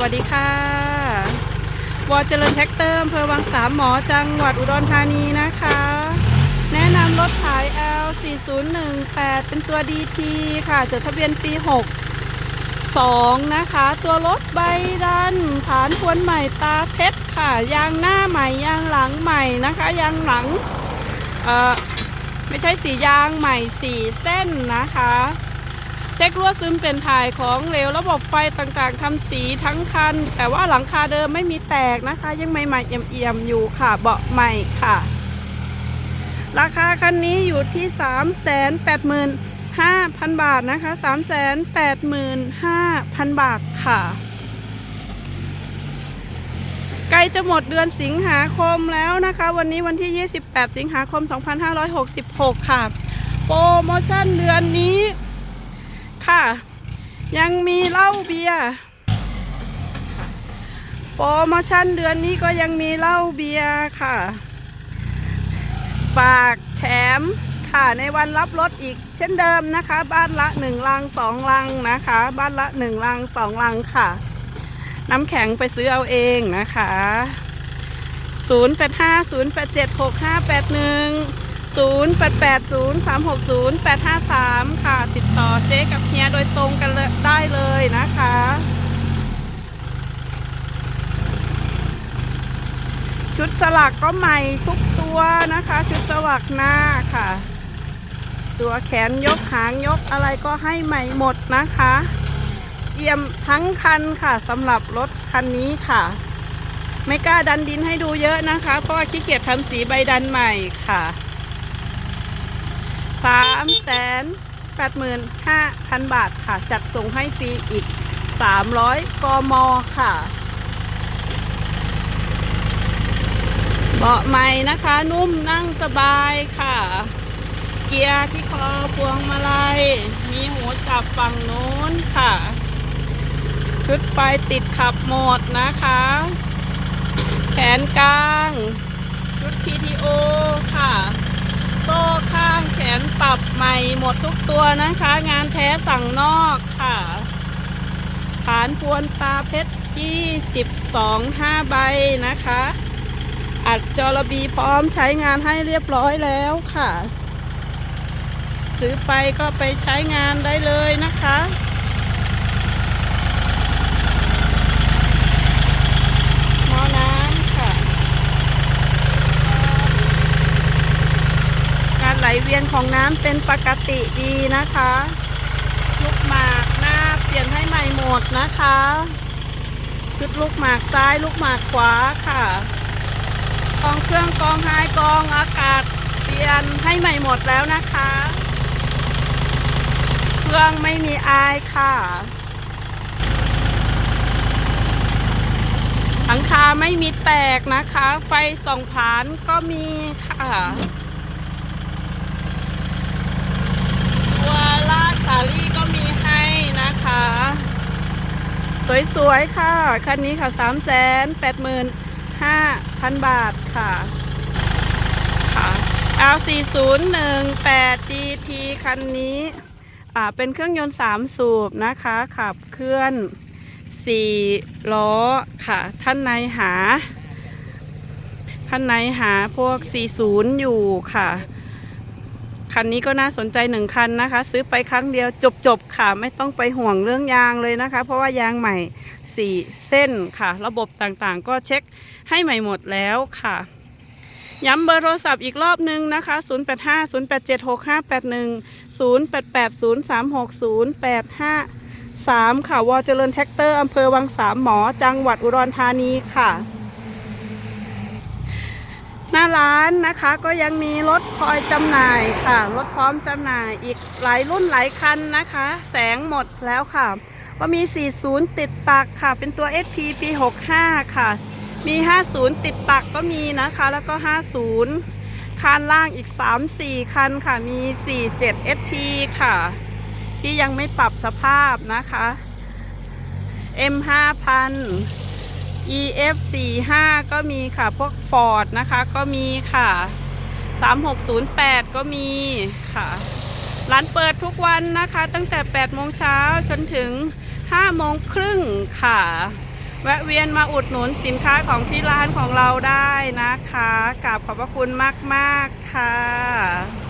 วัสดีค่ะวอเจริญแท็กเตอร์อำเภอวังสามหมอจังหวัดอุดรธานีนะคะ แนะนำรถขาย L 4018เป็นตัว DT ค่ะ จดทะเบียนปี 62 นะคะ ตัวรถใบดัน ฐานพวนใหม่ตาเพชรค่ะ ยางหน้าใหม่ยางหลังใหม่นะคะ ยางหลัง เอ่อ ไม่ใช่สียางใหม่สีเส้นนะคะ เช็ครั่วซึมเป็นถ่ายของเหลวระบบไฟต่างๆทำสีทั้งคัน แต่ว่าหลังคาเดิมไม่มีแตกนะคะ ยังใหม่ๆเอี่ยมๆอยู่ค่ะเบาะใหม่ค่ะ ราคาคันนี้อยู่ที่ 3 8 5 0 0 0 บาทนะคะ3 8 5 0 0 0 บาทค่ะ ใกล้จะหมดเดือนสิงหาคมแล้วนะคะ วันนี้วันที่ 28 สิงหาคม 2566 ค่ะ โปรโมชั่นเดือนนี้ ค่ะ ยังมีเหล้าเบียร์โปรโมชั่นเดือนนี้ก็ยังมีเหล้าเบียร์ค่ะ ฝากแถมค่ะในวันรับรถอีกเช่นเดิมนะคะ บ้านละหนึ่งลังสองลังนะคะ บ้านละหนึ่งลังสองลังค่ะ น้ำแข็งไปซื้อเอาเองนะคะ 0 8 5 0 8 7 6 5 8 1 0 8 8 0 3 6 0 8 5 3 ค่ะ ติดต่อเจ๊กับเฮียโดยตรงกันได้เลยนะคะ ชุดสลักก็ใหม่ทุกตัวนะคะ ชุดสลักหน้าค่ะ ตัวแขนยกหางยกอะไรก็ให้ใหม่หมดนะคะ เอี่ยมทั้งคันค่ะสำหรับรถคันนี้ค่ะ ไม่กล้าดันดินให้ดูเยอะนะคะ เพราะว่าขี้เกียจทำสีใบดันใหม่ค่ะามแสนแปดหมื่นห้าพันบาทค่ะ จัดส่งให้ฟรีอีกสามร้อยกมค่ะ เบาะใหม่นะคะนุ่มนั่งสบายค่ะ เกียร์ที่คอพวงมาลัย มีหูจับฝั่งนู้นค่ะ ชุดไฟติดขับหมดนะคะ แขนกลาง ชุด PTO ค่ะ สับใหม่หมดทุกตัวนะคะ งานแท้สั่งนอกค่ะฐานพวนตาเพชร22 5ใบนะคะ อัดจอระบีพร้อมใช้งานให้เรียบร้อยแล้วค่ะ ซื้อไปก็ไปใช้งานได้เลยนะคะหม้อน้ำค่ะ การไหล เวียนของน้ำเป็นปกติดีนะคะลูกหมากหน้าเปลี่ยนให้ใหม่หมดนะคะชุดลูกหมากซ้ายลูกหมากขวาค่ะกองเครื่องกองไฮกองอากาศเปลี่ยนให้ใหม่หมดแล้วนะคะ เครื่องไม่มีอายค่ะหลังคาไม่มีแตกนะคะ ไฟส่องผ่านก็มีค่ะตัวลากสาลี่ก็มีให้นะคะ สวยๆค่ะ คันนี้ค่ะ3 8 5 0 0 0บาทค่ะค่ะ L4018 DT คันนี้อ่าเป็นเครื่องยนต์3สูบนะคะ ขับเคลื่อน4ล้อค่ะ ท่านในหา ท่านในหาพวก 40 อยู่ค่ะ คันนี้ก็น่าสนใจหนึ่งคันนะคะ ซื้อไปครั้งเดียวจบๆค่ะ ไม่ต้องไปห่วงเรื่องยางเลยนะคะ เพราะว่ายางใหม่4เส้นค่ะ ระบบต่างๆ ก็เช็คให้ใหม่หมดแล้วค่ะย้ำเบอร์โทรศัพท์อีกรอบนึงนะคะ 085 087 6581 088 036 0853 ค่ะ วอเจริญแท็กเตอร์อำเภอวังสามหมอ จังหวัดอุดรธานีค่ะ ร้านนะคะก็ยังมีรถคอยจำหน่ายค่ะ รถพร้อมจำหน่ายอีกหลายรุ่นหลายคันนะคะ แสงหมดแล้วค่ะ ก็มี 40 ติดตักค่ะ เป็นตัว SP ปี 65 ค่ะ มี 50 ติดตักก็มีนะคะ แล้วก็ 50 คันล่างอีก 3-4 คันค่ะ มี 47 SP ค่ะ ที่ยังไม่ปรับสภาพนะคะ M 5 0 0 0 EF45 ก็มีค่ะพวก Ford นะคะก็มีค่ะ 3608 ก็มีค่ะร้านเปิดทุกวันนะคะ ตั้งแต่ 8 โมงเช้าจนถึง 5 โมงครึ่งค่ะ แวะเวียนมาอุดหนุนสินค้าของที่ร้านของเราได้นะคะกราบขอบพระคุณมาก ๆ ค่ะ